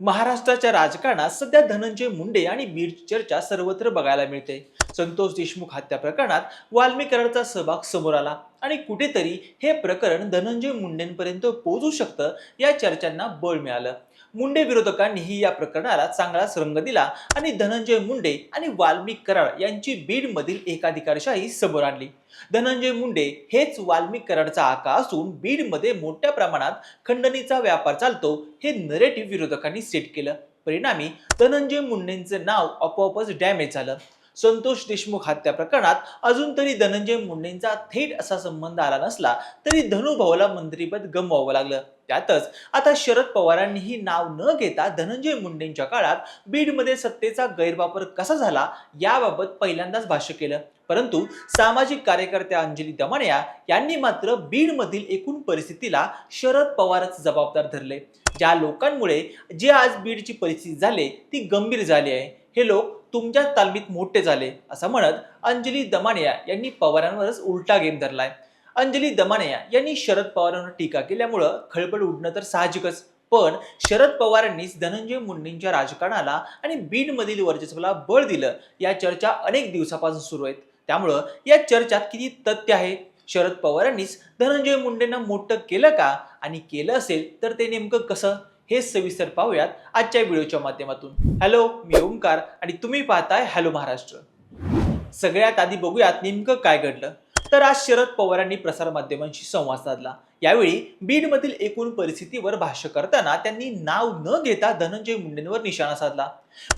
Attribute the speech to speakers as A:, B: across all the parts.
A: महाराष्ट्राच्या राजकारणात सध्या धनंजय मुंडे आणि बीडची चर्चा सर्वत्र बघायला मिळते. संतोष देशमुख हत्या प्रकरणात वाल्मीकरांचा सहभाग समोर आला. आणि कुठेतरी हे प्रकरण धनंजय मुंडेंपर्यंत पोहोचू शकतं या चर्चांना बळ मिळालं. मुंडे विरोधकांनीही या प्रकरणाला चांगलाच रंग दिला आणि धनंजय मुंडे आणि वाल्मिक कराड यांची बीडमधील एकाधिकारशाही समोर आणली. धनंजय मुंडे हेच वाल्मिक कराडचा आका असून बीडमध्ये मोठ्या प्रमाणात खंडणीचा व्यापार चालतो हे नरेटिव्ह विरोधकांनी सेट केलं. परिणामी धनंजय मुंडेंचं नाव आपोआपच डॅमेज झालं. संतोष देशमुख हत्या प्रकरणात अजून तरी धनंजय मुंडेंचा थेट असा संबंध आला नसला तरी धनुभाऊला मंत्रीपद गमवावं लागलं. त्यातच आता शरद पवारांनीही नाव न घेता धनंजय मुंडेंच्या काळात बीडमध्ये सत्तेचा गैरवापर कसा झाला याबाबत पहिल्यांदाच भाष्य केलं. परंतु सामाजिक कार्यकर्त्या अंजली दमानिया यांनी मात्र बीडमधील एकूण परिस्थितीला शरद पवारच जबाबदार धरले. ज्या लोकांमुळे जे आज बीडची परिस्थिती झाली ती गंभीर झाली आहे. हे लोक तुमच्या तालमीत मोठे झाले असं म्हणत अंजली दमानिया यांनी पवारांवरच उलटा गेम धरलाय. अंजली दमानिया यांनी शरद पवारांवर टीका केल्यामुळं खळबळ उडणं तर साहजिकच पण शरद पवारांनीच धनंजय मुंडेंच्या राजकारणाला आणि बीडमधील वर्चस्वाला बळ दिलं या चर्चा अनेक दिवसापासून सुरू आहेत. त्यामुळं या चर्चात किती तथ्य आहे? शरद पवारांनीच धनंजय मुंडेंना मोठं केलं का? आणि केलं असेल तर ते नेमकं कसं? हे सविस्तर पाहूयात आजच्या व्हिडिओच्या माध्यमातून. हॅलो मी ओंकार आणि तुम्ही पाहताय हॅलो महाराष्ट्र. सगळ्यात आधी बघूयात नेमकं काय घडलं. तर आज शरद पवारांनी प्रसारमाध्यमांशी संवाद साधला. यावेळी बीडमधील एकूण परिस्थितीवर भाष्य करताना त्यांनी नाव न घेता धनंजय मुंडेंवर निशाणा साधला.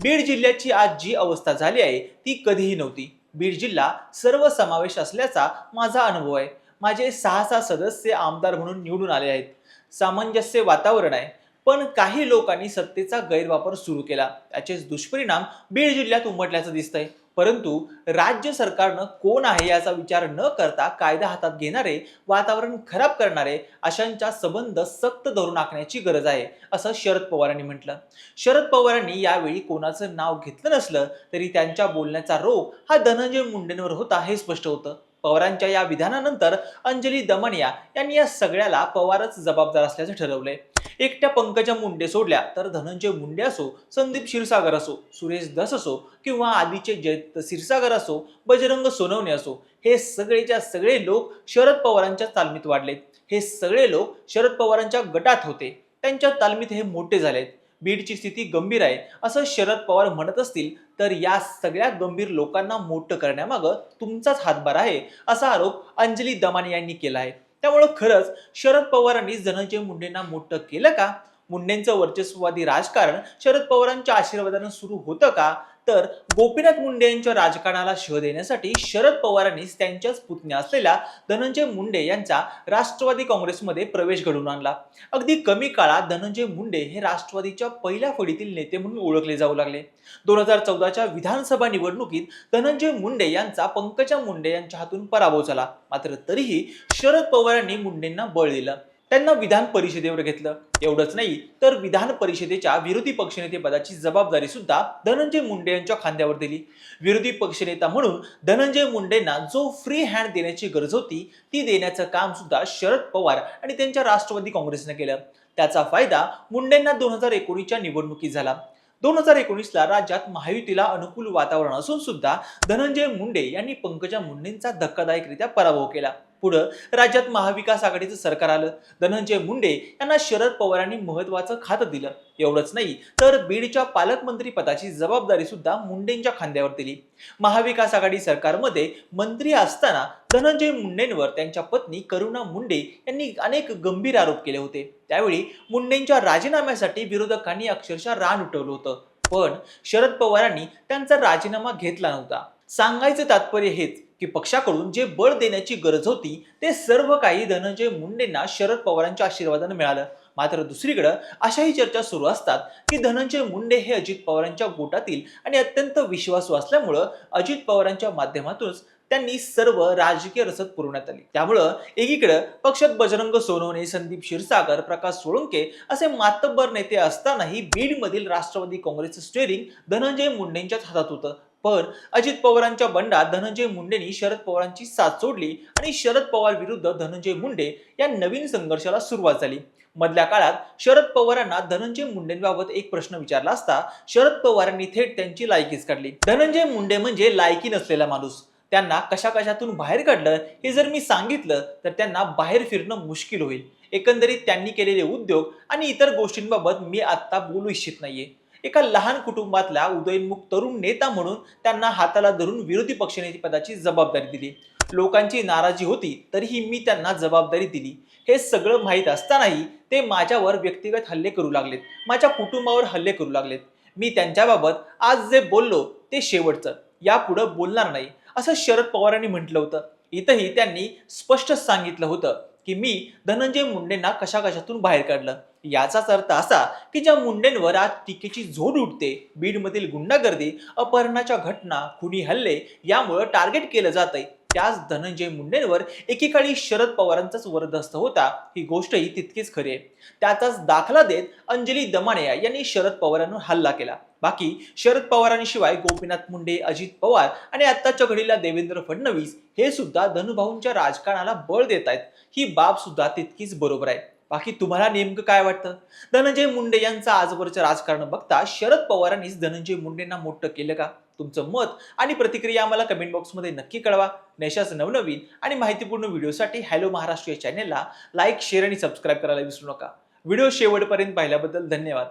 A: बीड जिल्ह्याची आज जी अवस्था झाली आहे ती कधीही नव्हती. बीड जिल्हा सर्व समावेश असल्याचा माझा अनुभव आहे. माझे सहा सहा सदस्य आमदार म्हणून निवडून आले आहेत. सामंजस्य वातावरण आहे. पण काही लोकांनी सत्तेचा गैरवापर सुरू केला. त्याचेच दुष्परिणाम बीड जिल्ह्यात उमटल्याचं दिसतंय. परंतु राज्य सरकारनं कोण आहे याचा विचार न करता कायदा हातात घेणारे वातावरण खराब करणारे अशांचा संबंध सक्त धरून आखण्याची गरज आहे असं शरद पवारांनी म्हटलं. शरद पवारांनी यावेळी कोणाचं नाव घेतलं नसलं तरी त्यांच्या बोलण्याचा रोग हा धनंजय मुंडेंवर होता हे स्पष्ट होतं. पवारांच्या या विधानानंतर अंजली दमनिया यांनी या सगळ्याला पवारच जबाबदार असल्याचं ठरवलंय. एकट्या पंकजा मुंडे सोडल्या तर धनंजय मुंडे असो संदीप क्षीरसागर असो सुरेश दस असो किंवा आधीचे जयंत क्षीरसागर असो बजरंग सोनवणे असो हे सगळेच्या सगळे लोक शरद पवारांच्या तालमीत वाढलेत. हे सगळे लोक शरद पवारांच्या गटात होते. त्यांच्या तालमीत हे मोठे झालेत. बीडची स्थिती गंभीर आहे. असं शरद पवार म्हणत असतील तर या सगळ्या गंभीर लोकांना मोठं करण्यामागं तुमचाच हातभार आहे असा आरोप अंजली दमाने यांनी केला आहे. त्यामुळं खरंच शरद पवारांनी धनंजय मुंडेंना मोठं केलं का? मुंडेंचं वर्चस्ववादी राजकारण शरद पवारांच्या आशीर्वादानं सुरू होतं का? तर गोपीनाथ मुंडे यांच्या राजकारणाला शह देण्यासाठी शरद पवारांनीच त्यांच्याच पुतण्या असलेल्या धनंजय मुंडे यांचा राष्ट्रवादी काँग्रेसमध्ये प्रवेश घडवून आणला. अगदी कमी काळात धनंजय मुंडे हे राष्ट्रवादीच्या पहिल्या फळीतील नेते म्हणून ओळखले जाऊ लागले. दोन हजार चौदाच्या विधानसभा निवडणुकीत धनंजय मुंडे यांचा पंकजा मुंडे यांच्या हातून पराभव झाला. मात्र तरीही शरद पवारांनी मुंडेंना बळ दिलं. त्यांना विधान परिषदेवर घेतलं. एवढंच नाही तर विधान परिषदेच्या विरोधी पक्षनेते पदाची जबाबदारी सुद्धा धनंजय मुंडे यांच्या खांद्यावर दिली. विरोधी पक्षनेता म्हणून धनंजय मुंडेंना जो फ्री हँड देण्याची गरज होती ती देण्याचं काम सुद्धा शरद पवार आणि त्यांच्या राष्ट्रवादी काँग्रेसनं केलं. त्याचा फायदा मुंडेंना दोन हजार एकोणीसच्या निवडणुकीत झाला. दोन हजार एकोणीसला राज्यात महायुतीला अनुकूल वातावरण असून सुद्धा धनंजय मुंडे यांनी पंकजा मुंडेंचा धक्कादायकरित्या पराभव केला. पुढं राज्यात महाविकास आघाडीचं सरकार आलं. धनंजय मुंडे यांना शरद पवारांनी महत्वाचं खातं दिलं. एवढंच नाही तर बीडच्या पालकमंत्री पदाची जबाबदारी सुद्धा मुंडेंच्या खांद्यावर दिली. महाविकास आघाडी सरकारमध्ये मंत्री असताना धनंजय मुंडेंवर त्यांच्या पत्नी करुणा मुंडे यांनी अनेक गंभीर आरोप केले होते. त्यावेळी मुंडेंच्या राजीनाम्यासाठी विरोधकांनी अक्षरशः रान उठवलं होतं. पण शरद पवारांनी त्यांचा राजीनामा घेतला नव्हता. सांगायचं तात्पर्य हेच की पक्षाकडून जे बळ देण्याची गरज होती ते सर्व काही धनंजय मुंडेंना शरद पवारांच्या आशीर्वादानं मिळालं. मात्र दुसरीकडं अशाही चर्चा सुरू असतात की धनंजय मुंडे हे अजित पवारांच्या गोटातील आणि अत्यंत विश्वासू असल्यामुळं अजित पवारांच्या माध्यमातूनच त्यांनी सर्व राजकीय रसद पुरवण्यात आली. त्यामुळं एकीकडं पक्षात बजरंग सोनवणे संदीप क्षीरसागर प्रकाश सोळंके असे मातब्बर नेते असतानाही बीडमधील राष्ट्रवादी काँग्रेसचं स्टेअरिंग धनंजय मुंडेंच्याच हातात होतं. पण अजित पवारांच्या बंडात धनंजय मुंडेंनी शरद पवारांची साथ सोडली आणि शरद पवार विरुद्ध धनंजय मुंडे या नवीन संघर्षाला सुरुवात झाली. मधल्या काळात शरद पवारांना धनंजय मुंडेंबाबत एक प्रश्न विचारला असता शरद पवारांनी थेट त्यांची लायकीच काढली. धनंजय मुंडे म्हणजे लायकी नसलेला माणूस. त्यांना कशा कशातून बाहेर काढलं हे जर मी सांगितलं तर त्यांना बाहेर फिरणं मुश्किल होईल. एकंदरीत त्यांनी केलेले उद्योग आणि इतर गोष्टींबाबत मी आत्ता बोलू इच्छित नाहीये. एका लहान कुटुंबातला उदयोन्मुख तरुण नेता म्हणून त्यांना हाताला धरून विरोधी पक्षनेते पदाची जबाबदारी दिली. लोकांची नाराजी होती तरीही मी त्यांना जबाबदारी दिली. हे सगळं माहीत असतानाही ते माझ्यावर व्यक्तिगत हल्ले करू लागलेत. माझ्या कुटुंबावर हल्ले करू लागलेत. मी त्यांच्याबाबत आज जे बोललो ते शेवटचं. यापुढं बोलणार नाही असं शरद पवारांनी म्हटलं होतं. इथंही त्यांनी स्पष्ट सांगितलं होतं की मी धनंजय मुंडेंना कशा कशातून बाहेर काढलं? याचाच अर्थ असा की ज्या मुंडेंवर आज टीकेची झोड उठते बीडमधील गुंडागर्दी अपहरणाच्या घटना खुनी हल्ले यामुळं टार्गेट केलं जातंय. त्याच धनंजय मुंडेंवर एकेकाळी शरद पवारांचाच वरदस्त होता ही गोष्टही तितकीच खरी आहे. त्याचाच दाखला देत अंजली दमानिया यांनी शरद पवारांवर हल्ला केला. बाकी शरद पवारांशिवाय गोपीनाथ मुंडे अजित पवार आणि आत्ताच्या घडीला देवेंद्र फडणवीस हे सुद्धा धनुभाऊंच्या राजकारणाला बळ देत आहेत ही बाब सुद्धा तितकीच बरोबर आहे. बाकी तुम्हाला नेमकं काय वाटतं? धनंजय मुंडे यांचं आजवरचं राजकारण बघता शरद पवारांनीच धनंजय मुंडेंना मोठं केलं का? तुमचं मत आणि प्रतिक्रिया आम्हाला कमेंट बॉक्समध्ये नक्की कळवा. नेशाच नवनवीन आणि माहितीपूर्ण व्हिडिओसाठी हॅलो महाराष्ट्र या चॅनेलला लाईक शेअर आणि सबस्क्राईब करायला विसरू नका. व्हिडिओ शेवटपर्यंत पाहिल्याबद्दल धन्यवाद.